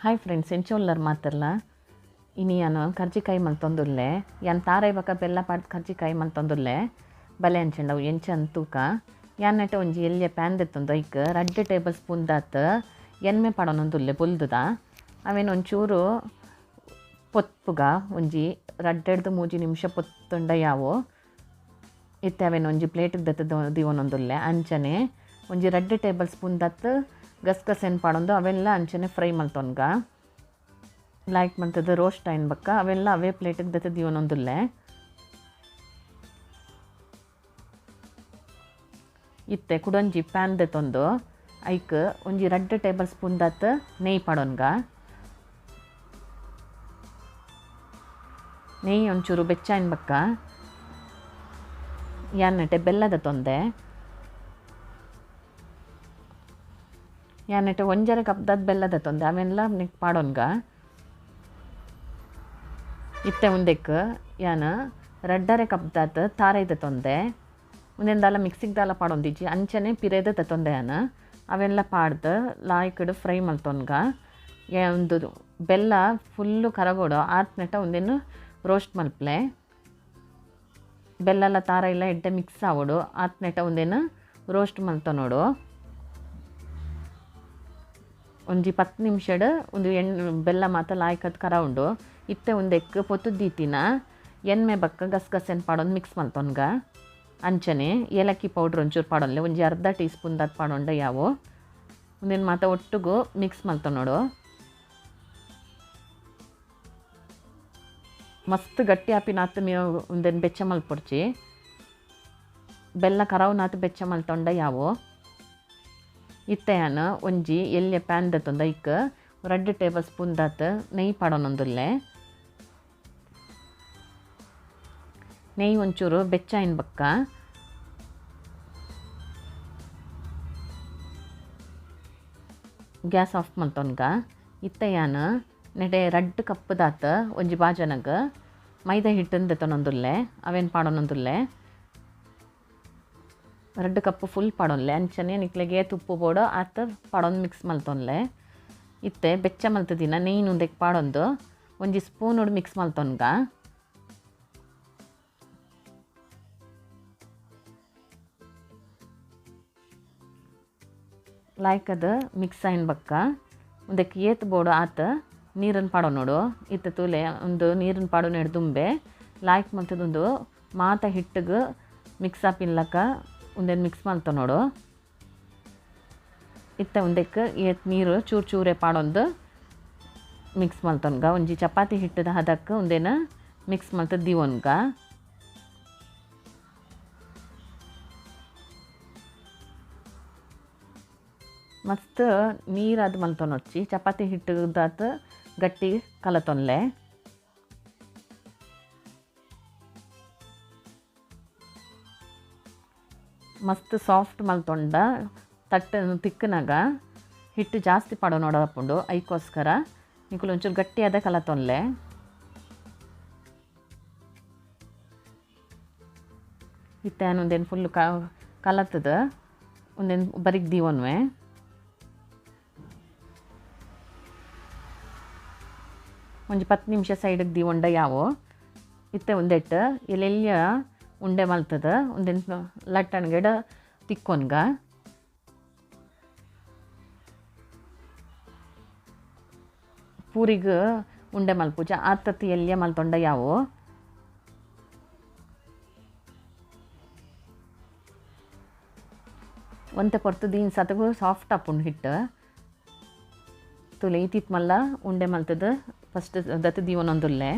Hi friends ಎಂಚೋಲ್ಲರ್ ಮಾತಲ್ಲ ಇನಿ ನಾನು ಕರ್ಜಿಕಾಯಿ ಮಲ್ತೊಂದುಲ್ಲೆ ಯಾನ್ ತಾರೈ ಬಕ ಬೆಲ್ಲ ಪಾಡ್ದು ಕರ್ಜಿಕಾಯಿ ಮಲ್ತೊಂದುಲ್ಲೆ ಬಲೆ ಅಂಚಂಡವು ಎಂಚನ್ ತೂಕ. ಯಾನ್ ಒಂಜಿ ಎಲ್ಯ ಪ್ಯಾನ್ ದೆತ್ತೊಂದು ಐಕ್. ರಡ್ಡ್ ಟೇಬಲ್ ಸ್ಪೂನ್ ದಾತ್ ಎಣ್ಣೆ ಪಾಡೊನೊಂದುಲ್ಲೆ ಬುಲ್ದುದ. ಅವೇನು ಒಂಚೂರು ಪೊತ್ಪುಗ, ಒಂಜಿ ರಡ್ಡೆಡ್ದು ಮೂಜಿ ನಿಮಿಷ ಪೊತ್ತುಂಡ ಯಾವು. ಇತ್ತೆ ಅವೇನು ಒಂಜಿ ಪ್ಲೇಟಿಗೆ ದತ್ತ ದಿವೊಂದುಲ್ಲೆ ಅಂಚನೆ ಒಂಜಿ ರಡ್ಡ್ ಟೇಬಲ್ ಸ್ಪೂನ್ ದತ್ ಗಸಗಸೆನ್ ಪಾಡೊಂದು, ಅವೆಲ್ಲ ಅಂಚನೆ ಫ್ರೈ ಮಲ್ತೊನ್ಗ ಲೈಕ್ ಮಂತದ ರೋಸ್ಟ್ ಆಯ್ನ್ ಬಕ್ಕ, ಅವೆಲ್ಲ ಅವೇ ಪ್ಲೇಟಿಗೆ ದತ್ತ ಇವನೊಂದುಲ್ಲೆ ಇತ್ತೆ, ಕುಡೊಂಜಿ ಪ್ಯಾನ್ ದೆತ್ತೊಂದು. ಐಕ್, ಒಂಜಿ ರಡ್ಡ್ ಟೇಬಲ್ ಸ್ಪೂನ್ ದತ್ ನೆಯ್ ಪಾಡೊನ್ಗ. ನೆಯ್ ಒಂಚೂರು ಬೆಚ್ಚಾಯ್ನ್ ಬಕ್ಕ. ಯಾನ್ನಟೆ ಬೆಲ್ಲದ ತೊಂದೆ. ಯಾನಟೆ ಒಂಜರ ಕಪ್ದದ ಬೆಲ್ಲದ ತೊಂದೆ. ಅವೆಲ್ಲ ನಿಕ್ ಪಾಡೋನ್ಗ ಇತ್ತೆ ಉಂದೆಕ್ ಯಾನ ರಡ್ಡರೆ ಕಪ್ದಾತ ತಾರೈದ ತೊಂದೆ. ಉಂದೆಂದಾಲ ಮಿಕ್ಸಿಗೆ ದಾಲ ಪಾಡೊಂದಿಜ್ಜಿ ಅಂಚನೆ ಪಿರೇದ ತೊಂದೆ ಯಾನ. ಅವೆಲ್ಲ ಪಾಡ್ದು ಲಾಯ್ಕಡ್ ಫ್ರೈ ಮಲ್ತೊನ್ಗ ಒಂದು ಬೆಲ್ಲ ಫುಲ್ಲು ಕರಗೋಡು ಆತ್ ನೆಟ ಒಂದೇನು ರೋಸ್ಟ್ ಮಲ್ಪಲೆ. ಬೆಲ್ಲ ತಾರ ಇಲ್ಲ ಎಡ್ಡೆ ಮಿಕ್ಸ್ ಆಗೋಡು ಆತ್ ನೆಟ ಒಂದೇನು ರೋಸ್ಟ್ ಮಲ್ತ ನೋಡು ಒಂಜಿ ಪತ್ತು ನಿಮಿಷಡ್ ಒಂದು ಎಣ್ಣೆ, ಬೆಲ್ಲ ಮಾತ ಲಾಯ್ಕದ್ ಕರ ಉಂಡು. ಇತ್ತೆ ಒಂದೆಕ್ ಪೊತ್ತು ದೀತಿನ, ಎಣ್ಣೆ ಬಕ್ಕ ಗಸಗಸೆನ್ ಪಾಡೊಂದು ಮಿಕ್ಸ್ ಮಲ್ತೊನ್ಗ ಅಂಚನೆ, ಏಲಕ್ಕಿ ಪೌಡ್ರ್ ಒಂಚೂರು ಪಾಡೊನ್ಲೆ ಒಂಜಿ ಅರ್ಧ ಟೀ ಸ್ಪೂನ್ ದಾದ ಪಾಡೊಂಡ ಯಾವು. ಒಂದೇನು ಮಾತ ಒಟ್ಟುಗು ಮಿಕ್ಸ್ ಮಲ್ತ ನೋಡು. ಮಸ್ತ್ ಗಟ್ಟಿ ಆಪಿ ಮೇ ಮೀ ಒಂದೇನು ಬೆಚ್ಚ ಮಲ್ಪೊಡ್ಚಿ. ಬೆಲ್ಲ ಕರಾವು ನಾತ್ ಬೆಚ್ಚ ಮಲ್ತೊಂಡ ಯಾವು. ಇತ್ತೆಯಾನ ಒಂಜಿ ಎಲ್ಯ ಪ್ಯಾನ್ ದತ್ತೊಂದ ಐಕ್ ರಡ್ಡ್ ಟೇಬಲ್ ಸ್ಪೂನ್ ದಾತ್ ನೆಯ್ ಪಾಡೊನೊಂದುಲ್ಲೆ. ನೆಯ್ ಒಂಚೂರು ಬೆಚ್ಚಾಯಿನ ಬಕ್ಕ. ಗ್ಯಾಸ್ ಆಫ್ ಮಲ್ತೊನ್ಗ ಇತ್ತೆಯಾನ ನೆಡೆ ರಡ್ಡ್ ಕಪ್ ದಾತ ಒಂಜಿ ಬಾಜನಗ ಮೈದಾ ಹಿಟ್ಟನ್ ದೆತ್ತೊನೊಂದುಲ್ಲೆ ಅವೇನು ಪಾಡೊನೊಂದುಲ್ಲೆ. ರಡ್ಡ್ ಕಪ್ ಫುಲ್ ಪಾಡೊನ್ಲೆ. ಅಂಚನೆ ನಿಕ್ಲೆಗೆ ತುಪ್ಪು ಬೋಡು ಆತ ಪಾಡೊಂದು ಮಿಕ್ಸ್ ಮಲ್ತೊನ್ಲೆ. ಇತ್ತೆ, ಬೆಚ್ಚ ಮಲ್ತದಿನ ನೆಯ್ ಉಂದೆಕ್ ಪಾಡೊಂದು. ಒಂಜಿ ಸ್ಪೂನ್ ಮಿಕ್ಸ್ ಮಲ್ತೊನ್ಗ. ಲಾಯ್ಕ್ ಅದು ಮಿಕ್ಸ್ ಆಯ್ನ ಬಕ್ಕ. ಒಂದಕ್ಕೆ ಏತ್ ಬೋಡು ಆತ ನೀರನ್ನು ಪಾಡೋ ನೋಡು. ಇತ್ತ ತೂಲೆ ಒಂದು ನೀರನ್ನು ಪಾಡು ನೆಡ್ ದುಂಬೆ. ಲಾಯ್ಕ್ ಮಲ್ತದೊಂದು ಮಾತ ಹಿಟ್ಟಿಗೆ ಮಿಕ್ಸ್ ಆಪಿನ್ಲಕ್ಕ ಒಂದೇನು ಮಿಕ್ಸ್ ಮಲ್ತ ನೋಡು. ಇತ್ತ ಒಂದಕ್ಕೆ ಏತ್ ನೀರು ಚೂರು ಚೂರೆ ಪಾಡೊಂದು ಮಿಕ್ಸ್ ಮಲ್ತೊನ್ಗ ಒಂಜಿ ಚಪಾತಿ ಹಿಟ್ಟದ ಹದಕ್ಕೆ ಒಂದೇನು ಮಿಕ್ಸ್ ಮಲ್ತ ದೀವನ್ಗ ಮಸ್ತ್ ನೀರಾದ ಮಲ್ತೊನೊಚ್ಚಿ ಚಪಾತಿ ಹಿಟ್ಟದಾತ ಗಟ್ಟಿ ಕಲತೊನ್ಲೆ. ಮಸ್ತ್ ಸಾಫ್ಟ್ ಮಲ್ತೊಂಡ, ತಟ್ಟೆ ತಿಕ್ಕನಾಗ ಹಿಟ್ಟು ಜಾಸ್ತಿ ಪಾಡೋ ನೋಡಪುಂಡು ಐಕೋಸ್ಕರ. ನಿಕುಲು ಒಂಚೂರು ಗಟ್ಟಿಯಾದ ಕಲತೊನ್ಲೆ ಇತ್ತೇನು ಒಂದೇನು ಫುಲ್ಲು ಕ ಕಲತ್ತದ ಒಂದೇನು ಬರಿಗ್ ದೀವನ್ವೆ ಒಂದು ಪತ್ತು ನಿಮಿಷ ಸೈಡಿಗೆ ದೀವೊಂಡ ಯಾವು. ಇತ್ತೆ ಒಂದೆಟ್ಟು ಎಲ್ಲೆಲ್ಲ ಉಂಡೆ ಮಲ್ತದ ಒಂದೇನು ಲಟ್ಟಣ್ಗೆಡ ತಿಕ್ಕೊನ್ಗ ಪೂರಿಗೆ ಉಂಡೆ ಮಲ್ಪೂಜ ಆತತ್ತಿ ಎಲ್ಲಿಯ ಮಲ್ತೊಂಡ ಯಾವು. ಒಂತೆ ಪೊರ್ತು ದೀನ್ ಸತಗು ಸಾಫ್ಟ್ ಅಪ್ಪುಂಡು ಹಿಟ್ಟು. ತುಲೆ ಈತಿತ್ ಮಲ್ಲ ಉಂಡೆ ಮಲ್ತದ, ಫಸ್ಟ್ ದತ್ತ ದೀವನೊಂದುಲ್ಲೆ.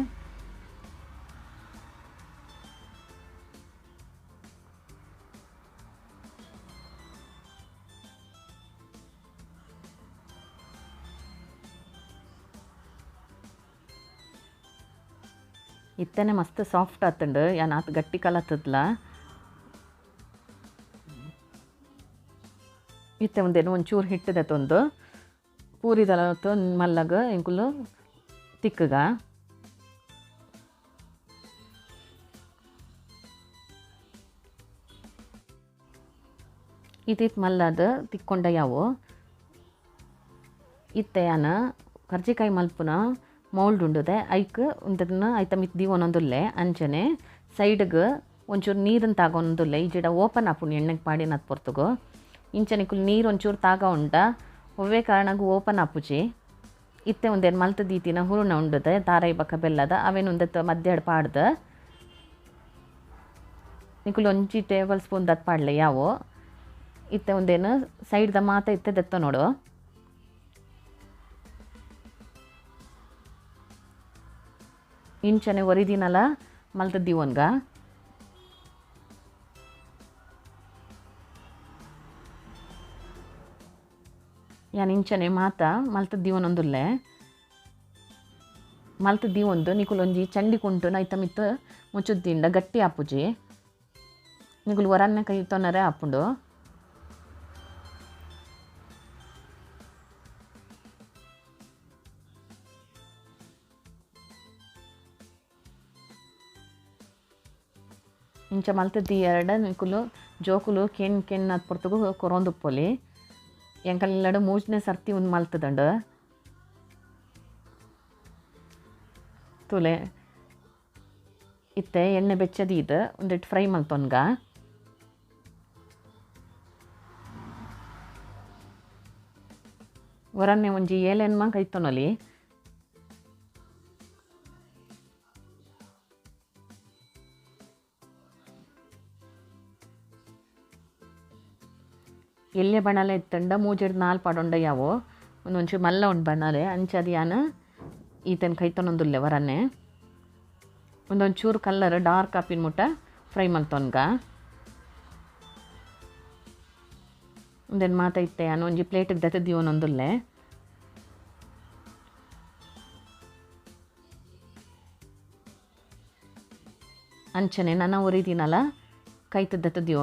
ಇತ್ತನೆ ಮಸ್ತ್ ಸಾಫ್ಟ್ ಆತಂಡು. ಯಾನ್ ಆತ್ ಗಟ್ಟಿ ಕಲತ್ತದ್ಲ ಇತ್ತೆ ಒಂದೇನು ಒಂಚೂರು ಹಿಟ್ಟದತ್ತೊಂದು ಪೂರಿದಲ ಮಲ್ಲಗ, ಇಂಕುಲು ತಿಕ್ಕಗ. ಇತ್ತಿತ್ ಮಲ್ಲದ ತಿಕ್ಕೊಂಡ ಯಾವು? ಇತ್ತೆ ಯಾನ? ಕರ್ಜಿಕಾಯಿ ಮಲ್ಪುನ? ಮೌಲ್ಡ್ ಉಂಡದೆ, ಐಕ್ ಒಂದನ್ನ ಐತ ಮಿತ್ದಿ ಒಂದೊಂದುಲ್ಲೆ ಅಂಚನೆ ಸೈಡ್ಗೆ ಒಂಚೂರು ನೀರನ್ನು ತಾಗೊಂದುಲ್ಲೆ ಈ ಜಿಡ ಓಪನ್ ಆಪುಂಡು ಎಣ್ಣೆಗೆ ಪಾಡಿನದ್ ಪೊರ್ತುಗು. ಇಂಚನೆ ಕುಲ್ ನೀರು ಒಂಚೂರು ತಾಗ ಉಂಡ, ಒವ್ವೇ ಕಾರಣಗು ಓಪನ್ ಆಪುಜಿ. ಇತ್ತೆ ಒಂದೇನು ಮಲ್ತ ದೀತಿನ ಹುರುಣ ಉಂಡದೆ ತಾರೈ ಬಕ್ಕ ಬೆಲ್ಲದ ಅವೇನು ಒಂದತ್ತು ಮಧ್ಯಾಡ್ ಪಾಡ್ದು. ನಿಕುಲ್ ಒಂಜಿ ಟೇಬಲ್ ಸ್ಪೂನ್ ದತ್ ಪಾಡ್ಲೆ ಯಾವು. ಇತ್ತೆ ಒಂದೇನು ಸೈಡ್ದ ಮಾತ ಇತ್ತೆ ದತ್ತ ನೋಡು. ಇಂಚನೆ ಒರಿದಿನಲ್ಲ ಮಲ್ತದ್ದಿ ಒನ್ಗ ಯಾನ್ ಇಂಚನೆ ಮಾತ ಮಲ್ತದ್ದಿ ಒಂದೊಂದುಲ್ಲೆ. ಮಲ್ತದ್ದಿ ಒಂದು, ನಿಕುಲೊಂಜಿ ಚಂಡಿ ಕುಂಟು ನೈತ ಮಿತ್ತು ಮುಚ್ಚುದ್ದಿಂಡ ಗಟ್ಟಿ ಆಪುಜಿ. ನಿಗುಲು ಹೊರನ್ನೆ ಕೈ ತೊನ್ನರೆ ಆಪುಂಡು. ಇಂಚ ಮಲ್ತದ್ದಿ ಎರಡ ನಿಕುಲು ಜೋಕುಲು ಕೆನ್ ಕೆಣ್ ಅದ್ ಪೊರ್ತಗು ಕೊರೊಂದುಪ್ಪೊಲಿ ಎಂಕಲ್ಲೆಡು ಮೂಜನೆ ಸರ್ತಿ ಒಂದು ಮಲ್ತದಂಡ. ತುಲೆ, ಇತ್ತೆ ಎಣ್ಣೆ ಬೆಚ್ಚದಿ ಇದು ಒಂದಿಟ್ಟು ಫ್ರೈ ಮಲ್ತೊನ್ಗ. ಹೊರನ್ನೆ ಒಂಜಿ ಏಲೆನ್ ಎಲ್ಲೆ ಬಣ್ಣಲೆ ಇತ್ತಂಡ, ಮೂಜೆಡ್ ನಾಲ್ ಪಾಡೊಂಡ ಯಾವು ಒಂದೊಂಚೂರು ಮಲ್ಲ ಉಂಡು ಬಣ್ಣಲೆ ಅಂಚದು ಯಾನ ಈತನ ಕೈತೊನೊಂದುಲ್ಲೆ ಹೊರನ್ನೆ ಒಂದೊಂಚೂರು ಕಲ್ಲರ್ ಡಾರ್ಕ್ ಆಪಿನ ಮುಟ್ಟ ಫ್ರೈ ಮಲ್ತೊನ್ಗ. ಒಂದೇನು ಮಾತೈತೆ ನಾನು ಒಂಜಿ ಪ್ಲೇಟಿಗೆ ದತ್ತದಿ ಒಂದೊಂದುಲ್ಲೆ ಅಂಚನೆ, ನನ್ನ ಉರಿದಿನಲ್ಲ ಕೈತ ದತ್ತದಿ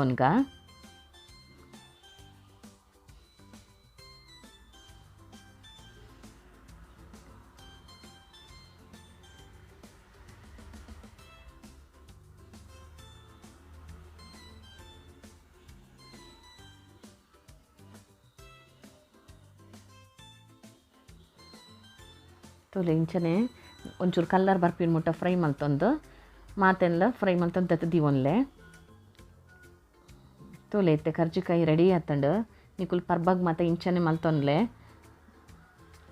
ತೋಲೆ ಇಂಚನೆ ಒಂಚೂರು ಕಲ್ಲರ್ ಬರ್ಪಿನ ಮುಟ್ಟ ಫ್ರೈ ಮಲ್ತೊಂದು. ಮಾತೆಲ್ಲ ಫ್ರೈ ಮಲ್ತೊಂದು ತತ್ತದಿ ಒನ್ಲೆ ತೋಲೆ ಇತ್ತೆ ಕರ್ಜಿಕಾಯಿ ರೆಡಿ ಆತಂಡು, ನಿಕುಲ್ ಪರ್ಬಗ್ ಮಾತ ಇಂಚನೆ ಮಲ್ತೊನ್ಲೆ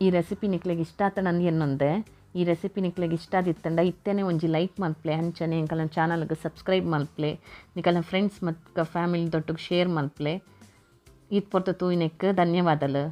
ಈ ರೆಸಿಪಿ ನಿಕ್ಲೆಗೆ ಇಷ್ಟ ಆತ ನನಗೆ ಏನೊಂದೆ ಈ ರೆಸಿಪಿ ನಿಕ್ಲೆಗೆ ಇಷ್ಟ ಆದಿತ್ತಂಡ ಇತ್ತೇನೆ ಒಂಜಿ ಲೈಕ್ ಮಲ್ಪ್ಲೆ, ಅಂಚನೆ ನನ್ನ ಚಾನಲ್ಗೆ ಸಬ್ಸ್ಕ್ರೈಬ್ ಮಲ್ಪ್ಲೆ, ನಿಕಲ್ನ ಫ್ರೆಂಡ್ಸ್ ಮತ್ತು ಫ್ಯಾಮಿಲಿ ದೊಟ್ಟಿಗೆ ಶೇರ್ ಮಲ್ಪ್ಲೆ. ಇದು ಪೊರ್ತು ತೂಯಿನೆಕ್, ಧನ್ಯವಾದಲು.